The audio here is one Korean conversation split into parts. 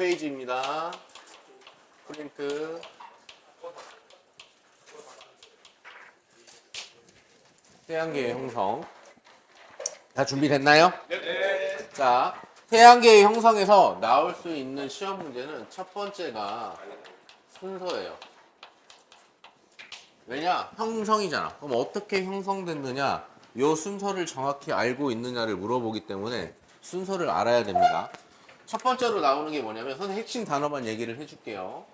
페이지입니다. 프린트. 태양계의 형성. 다 준비됐나요? 네. 자, 태양계의 형성에서 나올 수 있는 시험 문제는 첫 번째가 순서예요. 왜냐? 형성이잖아. 그럼 어떻게 형성됐느냐? 요 순서를 정확히 알고 있느냐를 물어보기 때문에 순서를 알아야 됩니다. 첫 번째로 나오는 게 뭐냐면 선생님 핵심 단어만 얘기를 해줄게요.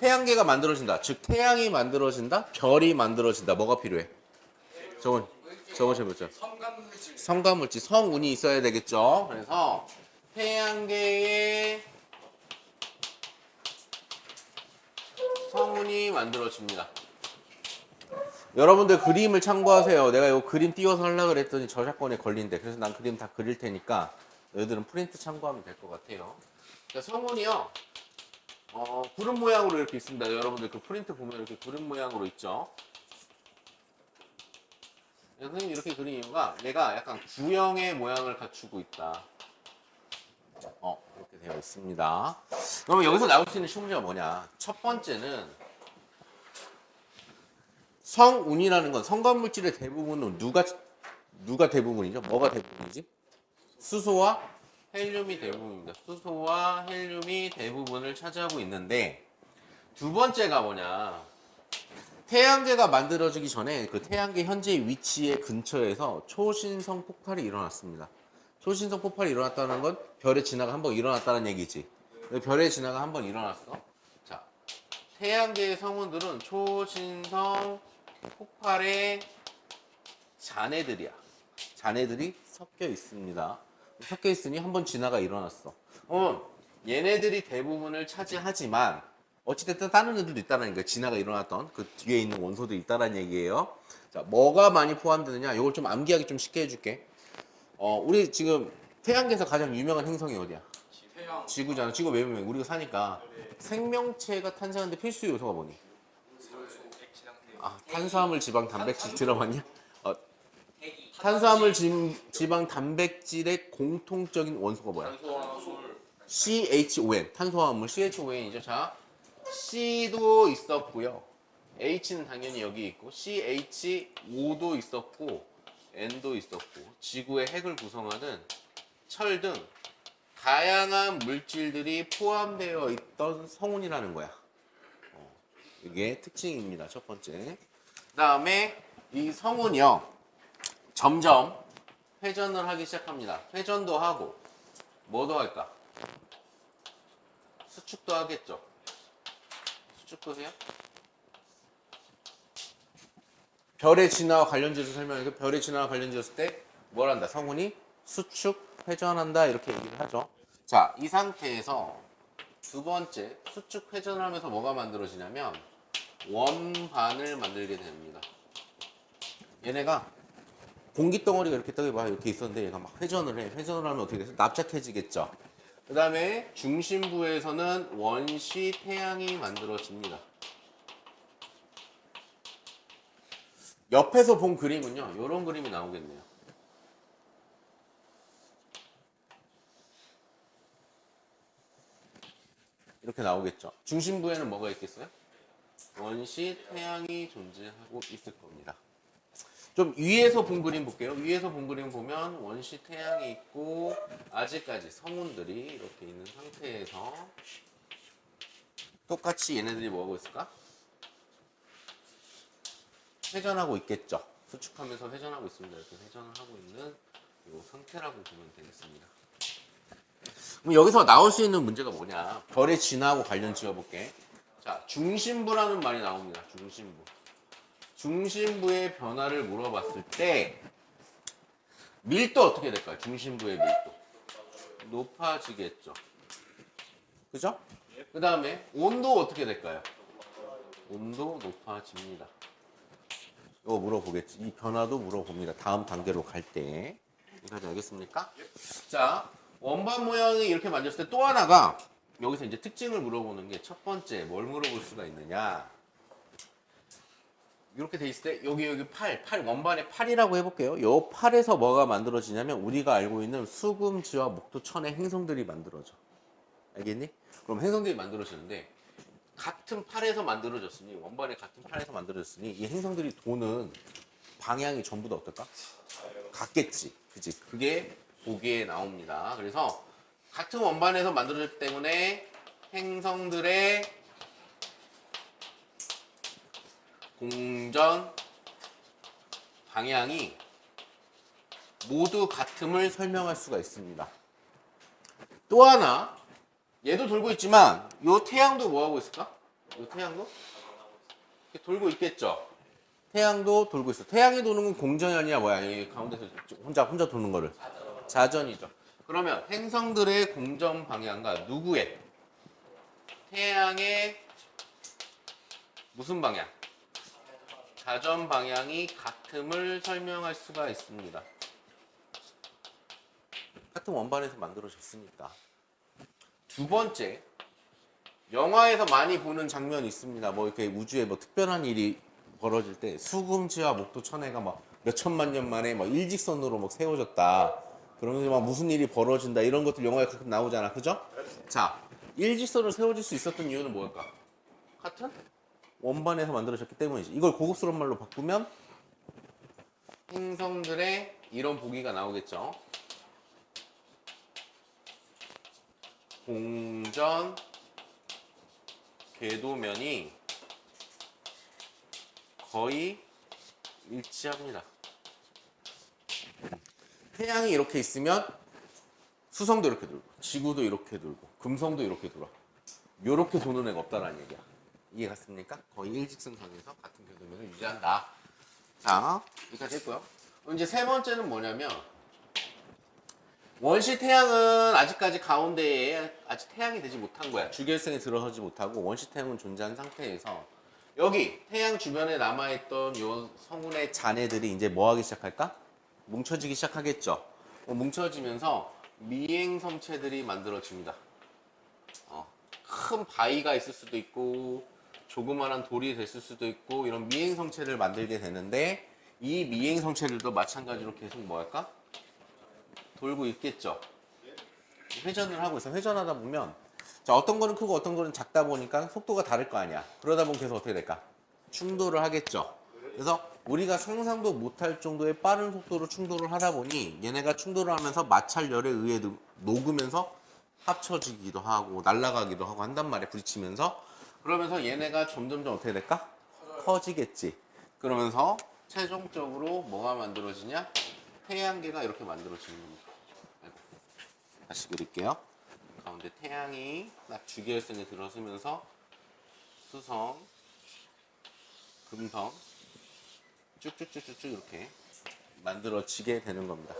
태양계가 만들어진다. 즉 태양이 만들어진다. 별이 만들어진다. 뭐가 필요해? 저건 저번 해보죠. 성간물질 성가물질 성운이 있어야 되겠죠. 그래서 태양계에 성운이 만들어집니다. 여러분들 그림을 참고하세요. 내가 이거 그림 띄워서 하려고 그랬더니 저작권에 걸린대. 그래서 난 그림 다 그릴 테니까 너희들은 프린트 참고하면 될 것 같아요. 자, 성운이요. 어, 구름 모양으로 이렇게 있습니다. 여러분들 그 프린트 보면 이렇게 구름 모양으로 있죠. 선생님 이렇게 그린 이유가 얘가 약간 구형의 모양을 갖추고 있다. 어, 이렇게 되어 있습니다. 그러면 여기서 나올 수 있는 시문제가 뭐냐? 첫 번째는 성운이라는 건 성관물질의 대부분은 누가 누가 대부분이죠? 뭐가 대부분이지? 수소와 헬륨이 대부분입니다. 수소와 헬륨이 대부분을 차지하고 있는데 두 번째가 뭐냐? 태양계가 만들어지기 전에 그 태양계 현재 위치의 근처에서 초신성 폭발이 일어났습니다. 초신성 폭발이 일어났다는 건 별의 진화가 한 번 일어났다는 얘기지. 별의 진화가 한 번 일어났어. 자, 태양계의 성운들은 초신성 폭발의 잔해들이야. 잔해들이 섞여 있습니다. 섞여 있으니 한 번 진화가 일어났어. 어, 얘네들이 대부분을 차지하지만 어찌됐든 다른 애들도 있다는 거예요. 진화가 일어났던 그 뒤에 있는 원소들이 있다는 얘기예요. 자, 뭐가 많이 포함되느냐? 이걸 좀 암기하기 좀 쉽게 해줄게. 어, 우리 지금 태양계에서 가장 유명한 행성이 어디야? 태양 지구잖아. 지구 왜 유명해? 우리가 사니까 생명체가 탄생하는데 필수 요소가 뭐니? 아, 탄수화물, 지방, 단백질 들어봤냐? 어, 탄수화물, 지, 지방, 단백질의 공통적인 원소가 뭐야? 탄소화물 CHON 탄수화물 CHON이죠. 자, C도 있었고요. H는 당연히 여기 있고 CHO도 있었고 N도 있었고 지구의 핵을 구성하는 철 등 다양한 물질들이 포함되어 있던 성운이라는 거야. 어, 이게 특징입니다. 첫 번째. 그다음에 이 성운이요. 점점 회전을 하기 시작합니다. 회전도 하고 뭐도 할까? 수축도 하겠죠. 수축도 해요? 별의 진화와 관련지어서 설명해서 별의 진화와 관련지었을 때뭘 한다? 성운이 수축, 회전한다 이렇게 얘기를 하죠. 자, 이 상태에서 두 번째 수축 회전을 하면서 뭐가 만들어지냐면 원반을 만들게 됩니다. 얘네가 공기 덩어리가 이렇게 떡이 막 이렇게 있었는데 얘가 막 회전을 해. 회전을 하면 어떻게 돼서 납작해지겠죠. 그 다음에 중심부에서는 원시 태양이 만들어집니다. 옆에서 본 그림은요, 이런 그림이 나오겠네요. 이렇게 나오겠죠. 중심부에는 뭐가 있겠어요? 원시 태양이 존재하고 있을 겁니다. 좀 위에서 본 그림 볼게요. 위에서 본 그림 보면 원시 태양이 있고 아직까지 성운들이 이렇게 있는 상태에서 똑같이 얘네들이 뭐 하고 있을까? 회전하고 있겠죠. 수축하면서 회전하고 있습니다. 이렇게 회전을 하고 있는 이 상태라고 보면 되겠습니다. 그럼 여기서 나올 수 있는 문제가 뭐냐? 별의 진화하고 관련 지어볼게. 자, 중심부라는 말이 나옵니다. 중심부. 중심부의 변화를 물어봤을 때 밀도 어떻게 될까요? 중심부의 밀도 높아지겠죠. 그죠? 그 다음에 온도 어떻게 될까요? 온도 높아집니다. 이거 물어보겠지. 이 변화도 물어봅니다. 다음 단계로 갈 때. 여기까지 알겠습니까? 자, 원반 모양이 이렇게 만졌을 때 또 하나가 여기서 이제 특징을 물어보는 게 첫 번째 뭘 물어볼 수가 있느냐? 이렇게 돼 있을 때 여기 여기 8, 8 원반의 8이라고 해볼게요. 요 8에서 뭐가 만들어지냐면 우리가 알고 있는 수금지와 목도천의 행성들이 만들어져. 알겠니? 그럼 행성들이 만들어지는데 같은 8에서 만들어졌으니 원반의 같은 8에서 만들어졌으니 이 행성들이 도는 방향이 전부 다 어떨까? 같겠지. 그지? 그게 보기에 나옵니다. 그래서 같은 원반에서 만들어졌기 때문에 행성들의 공전 방향이 모두 같음을 설명할 수가 있습니다. 또 하나, 얘도 돌고 있지만, 요 태양도 뭐 하고 있을까? 요 태양도? 이렇게 돌고 있겠죠? 태양도 돌고 있어. 태양이 도는 건 공전이 아니야, 뭐야? 이 가운데서 혼자, 혼자 도는 거를. 자전이죠. 그러면 행성들의 공전 방향과 누구의? 태양의 무슨 방향? 자전 방향이 같음을 설명할 수가 있습니다. 같은 원반에서 만들어졌으니까. 두 번째, 영화에서 많이 보는 장면이 있습니다. 뭐 이렇게 우주에 뭐 특별한 일이 벌어질 때 수금지와 목도 천해가 막 몇천만 년 만에 막 일직선으로 막 세워졌다. 그러면서 막 무슨 일이 벌어진다 이런 것들 영화에 가끔 나오잖아, 그죠? 자, 일직선으로 세워질 수 있었던 이유는 뭘까? 같은 원반에서 만들어졌기 때문이지. 이걸 고급스러운 말로 바꾸면 행성들의 이런 보기가 나오겠죠. 공전 궤도면이 거의 일치합니다. 태양이 이렇게 있으면 수성도 이렇게 돌고 지구도 이렇게 돌고 금성도 이렇게 돌아. 요렇게 도는 애가 없다라는 얘기야. 이해 갔습니까? 거의 일직선상에서 같은 궤도면을 유지한다. 자, 여기까지 했고요. 이제 세 번째는 뭐냐면 원시 태양은 아직까지 가운데에 아직 태양이 되지 못한 거야. 주결성에 들어서지 못하고 원시 태양은 존재한 상태에서 여기 태양 주변에 남아있던 요 성운의 잔해들이 이제 뭐 하기 시작할까? 뭉쳐지기 시작하겠죠. 어, 뭉쳐지면서 미행 성체들이 만들어집니다. 어, 큰 바위가 있을 수도 있고 조그만한 돌이 됐을 수도 있고 이런 미행 성체를 만들게 되는데 이 미행 성체들도 마찬가지로 계속 뭐 할까? 돌고 있겠죠. 회전을 하고 있어. 회전하다 보면 자 어떤 거는 크고 어떤 거는 작다 보니까 속도가 다를 거 아니야. 그러다 보면 계속 어떻게 될까? 충돌을 하겠죠. 그래서 우리가 상상도 못할 정도의 빠른 속도로 충돌을 하다 보니 얘네가 충돌을 하면서 마찰열에 의해 녹- 녹으면서 합쳐지기도 하고 날아가기도 하고 한단 말이야 부딪히면서 그러면서 얘네가 점점점 어떻게 될까? 커지겠지. 그러면서 최종적으로 뭐가 만들어지냐? 태양계가 이렇게 만들어지는 겁니다. 다시 그릴게요. 가운데 태양이 딱 주기열선에 들어서면서 수성, 금성 쭉쭉쭉쭉쭉 이렇게 만들어지게 되는 겁니다.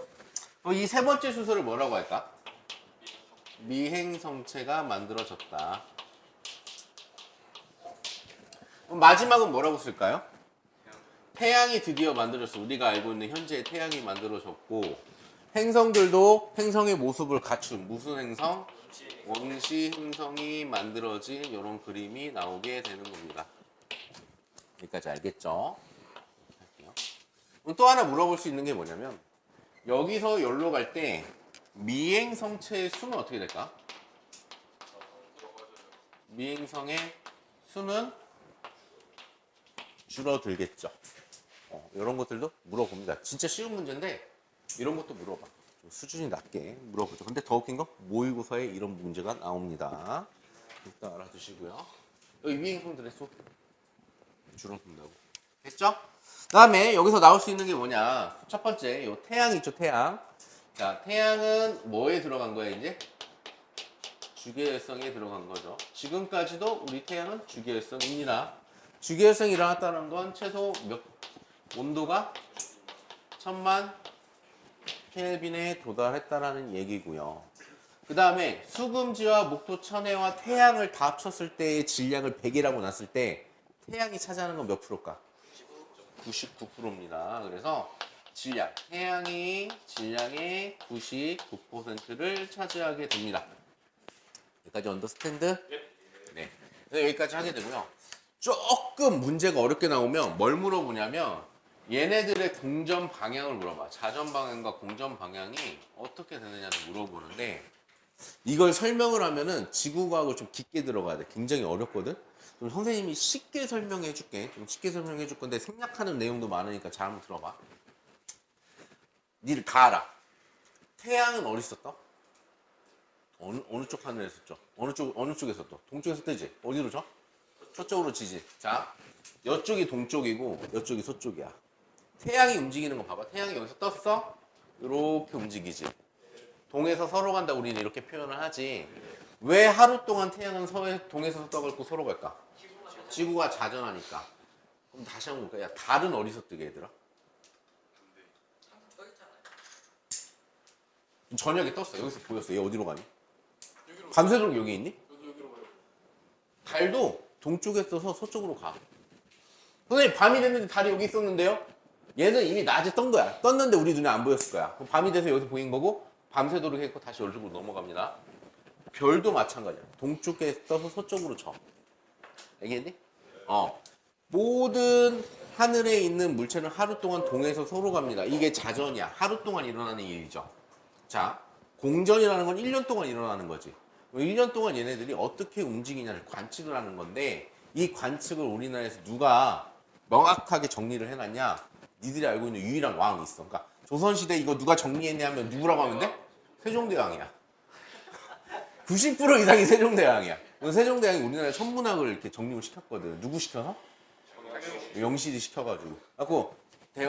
이 세 번째 순서를 뭐라고 할까? 미행성체가 만들어졌다. 그럼 마지막은 뭐라고 쓸까요? 태양이 드디어 만들어졌어. 우리가 알고 있는 현재의 태양이 만들어졌고 행성들도 행성의 모습을 갖춘 무슨 행성? 원시 행성이 만들어진 이런 그림이 나오게 되는 겁니다. 여기까지 알겠죠? 할게요. 또 하나 물어볼 수 있는 게 뭐냐면 여기서 열로 갈 때 미행성체의 수는 어떻게 될까? 미행성의 수는 줄어들겠죠. 어, 이런 것들도 물어봅니다. 진짜 쉬운 문제인데 이런 것도 물어봐. 좀 수준이 낮게 물어보죠. 근데 더 웃긴 건 모의고사에 이런 문제가 나옵니다. 일단 알아두시고요. 여기 미행성들의 수 줄어든다고. 됐죠? 다음에 여기서 나올 수 있는 게 뭐냐? 첫 번째, 요 태양 있죠, 태양. 자, 태양은 뭐에 들어간 거야, 이제? 주계열성에 들어간 거죠. 지금까지도 우리 태양은 주계열성입니다. 주계열성이 일어났다는 건 최소 몇 온도가 천만 켈빈에 도달했다라는 얘기고요. 그 다음에 수금지와 목도 천해와 태양을 다 합쳤을 때의 질량을 100이라고 놨을 때 태양이 차지하는 건 몇 프로일까? 99%입니다. 그래서 질량, 태양이 질량의 99%를 차지하게 됩니다. 여기까지 언더스탠드? 네. 그래서 여기까지 하게 되고요. 조금 문제가 어렵게 나오면 뭘 물어보냐면 얘네들의 공전 방향을 물어봐. 자전 방향과 공전 방향이 어떻게 되느냐를 물어보는데 이걸 설명을 하면은 지구과학을 좀 깊게 들어가야 돼. 굉장히 어렵거든. 그럼 선생님이 쉽게 설명해 줄게. 좀 쉽게 설명해 줄 건데 생략하는 내용도 많으니까 잘 한번 들어봐. 니를 다 알아. 태양은 어디 있었다? 어느 어느 쪽 하늘에 있었죠? 어느 쪽 어느 쪽에 있었다? 동쪽에서 뜨지? 어디로 져? 서쪽으로 지지. 자, 이쪽이 동쪽이고 이쪽이 서쪽이야. 태양이 움직이는 거 봐봐. 태양이 여기서 떴어? 이렇게 움직이지. 동에서 서로 간다 우리는 이렇게 표현을 하지. 왜 하루 동안 태양은 서에 동에서 떠갖고 서로 갈까? 지구가 자전하니까. 그럼 다시 한번 볼까? 야, 달은 어디서 뜨게 얘들아? 저녁에 떴어. 여기서 보였어. 얘 어디로 가니? 밤새도록 여기 있니? 달도 동쪽에 떠서 서쪽으로 가. 선생님 밤이 됐는데 달이 여기 있었는데요? 얘는 이미 낮에 떤 거야. 떴는데 우리 눈에 안 보였을 거야. 밤이 돼서 여기서 보인 거고 밤새도록 했고 다시 열쪽으로 넘어갑니다. 별도 마찬가지야. 동쪽에 떠서 서쪽으로 져. 알겠니? 어. 모든 하늘에 있는 물체는 하루 동안 동에서 서로 갑니다. 이게 자전이야. 하루 동안 일어나는 일이죠. 자, 공전이라는 건 1년 동안 일어나는 거지. 1년 동안 얘네들이 어떻게 움직이냐를 관측을 하는 건데 이 관측을 우리나라에서 누가 명확하게 정리를 해놨냐? 니들이 알고 있는 유일한 왕이 있어. 그러니까 조선시대 이거 누가 정리했냐 하면 누구라고 하면 돼? 세종대왕이야. 90% 이상이 세종대왕이야. 세종대왕이 우리나라 천문학을 이렇게 정립을 시켰거든. 누구 시켜서? 영실이 시켜가지고. 그래고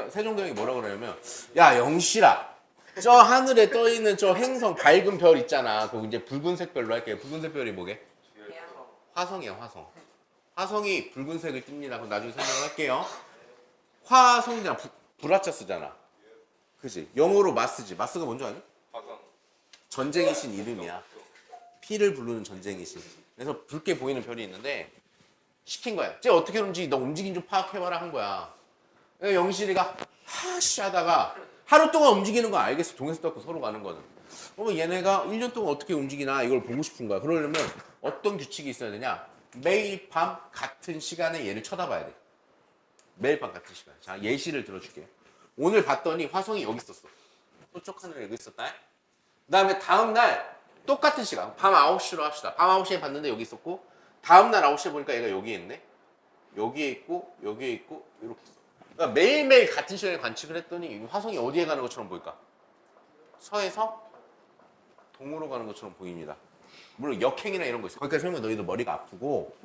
세종대왕이 뭐라고 그러냐면 야 영실아 저 하늘에 떠 있는 저 행성 밝은 별 있잖아. 그 이제 붉은색 별로 할게요. 붉은색 별이 뭐게? 화성이야, 화성. 화성이 붉은색을 띱니다. 그럼 나중에 설명할게요. 화성이잖아. 부- 불화자 쓰잖아. 그지? 영어로 마스지. 마스가 뭔지 아니? 전쟁의 신 이름이야. 피를 부르는 전쟁의 신. 그래서 붉게 보이는 별이 있는데 시킨 거야. 쟤 어떻게 움직이? 너 움직임 좀 파악해봐라 한 거야. 영실이가 하씨 하다가 하루 동안 움직이는 거 알겠어. 동에서 떴고 서로 가는 거는. 그러면 얘네가 1년 동안 어떻게 움직이나 이걸 보고 싶은 거야. 그러려면 어떤 규칙이 있어야 되냐? 매일 밤 같은 시간에 얘를 쳐다봐야 돼. 매일 밤 같은 시간. 자, 예시를 들어줄게요. 오늘 봤더니 화성이 여기 있었어. 서쪽 하늘에 여기 있었다. 그 다음에 다음날 똑같은 시간. 밤 9시로 합시다. 밤 9시에 봤는데 여기 있었고, 다음날 9시에 보니까 얘가 여기에 있네. 여기에 있고, 여기에 있고, 이렇게 있어. 그러니까 매일매일 같은 시간에 관측을 했더니 이 화성이 어디에 가는 것처럼 보일까? 서에서 동으로 가는 것처럼 보입니다. 물론 역행이나 이런 거 있어. 거기까지 설명 너희들 머리가 아프고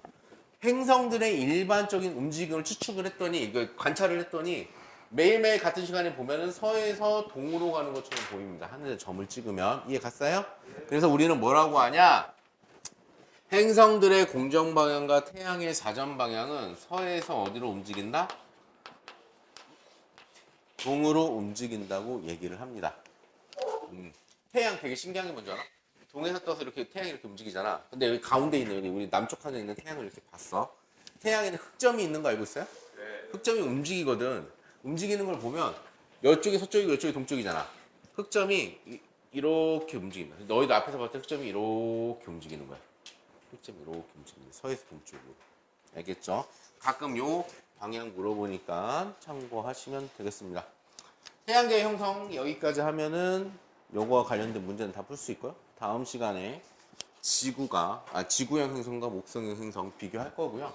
행성들의 일반적인 움직임을 추측을 했더니 관찰을 했더니 매일매일 같은 시간에 보면은 서에서 동으로 가는 것처럼 보입니다. 하늘에 점을 찍으면 이해 갔어요? 그래서 우리는 뭐라고 하냐? 행성들의 공정 방향과 태양의 자전 방향은 서에서 어디로 움직인다? 동으로 움직인다고 얘기를 합니다. 음, 태양 되게 신기한 게 뭔지 알아? 동에서 떠서 이렇게 태양이 이렇게 움직이잖아. 근데 여기 가운데 있는 여기 우리 남쪽 하늘에 있는 태양을 이렇게 봤어. 태양에는 흑점이 있는 거 알고 있어요? 흑점이 움직이거든. 움직이는 걸 보면 이쪽이 서쪽이고 이쪽이 동쪽이잖아. 흑점이 이, 렇게 움직입니다. 너희도 앞에서 봤을 때 흑점이 이렇게 움직이는 거야. 흑점이 이렇게 움직입니다. 서에서 동쪽으로. 알겠죠? 가끔 요 방향 물어보니까 참고하시면 되겠습니다. 태양계 형성 여기까지 하면은 요거와 관련된 문제는 다 풀 수 있고요. 다음 시간에 지구가 아 지구형 행성과 목성형 행성 비교할 거고요.